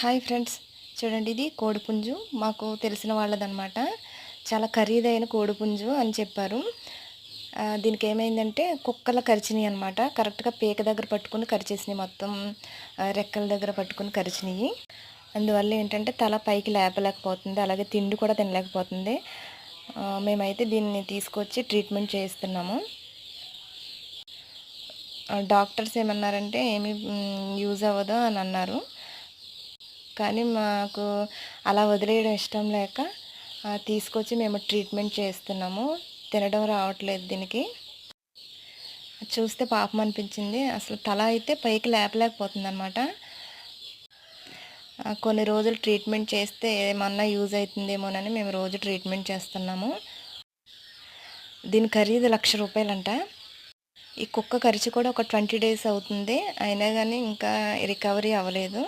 Hi friends. చూడండి ఇది కోడిపుంజు. మాకు తెలిసిన వాళ్ళదనమాట చాలా ఖరీదైన కోడిపుంజు అని చెప్పారు. దీనికి ఏమైందంటే కుక్కల కరిచినాయి అనమాట కరెక్ట్గా పీక దగ్గర పట్టుకుని కరిచేసినాయి మొత్తం. రెక్కల దగ్గర పట్టుకుని కరిచినాయి. అందువల్ల ఏంటంటే తల పైకి లేపలేకపోతుంది. అలాగే తిండి కూడా తినలేకపోతుంది. మేమైతే దీన్ని తీసుకొచ్చి ట్రీట్మెంట్ చేస్తున్నాము డాక్టర్స్ ఏమన్నారంటే ఏమి యూజ్ అవ్వదు అని అన్నారు. కానీ మాకు అలా వదిలేయడం ఇష్టం లేక తీసుకొచ్చి మేము ట్రీట్మెంట్ చేస్తున్నాము. తినడం రావట్లేదు దీనికి. చూస్తే పాపం అనిపించింది. అసలు తల అయితే పైకి లేపలేకపోతుంది అనమాట కొన్ని రోజులు ట్రీట్మెంట్ చేస్తే ఏమన్నా యూజ్ అవుతుందేమోనని మేము రోజు ట్రీట్మెంట్ చేస్తున్నాము. దీని ఖరీదు లక్ష రూపాయలంట. ఈ కుక్క ఖర్చు కూడా ఒక ట్వంటీ డేస్ అవుతుంది. అయినా కానీ ఇంకా రికవరీ అవ్వలేదు.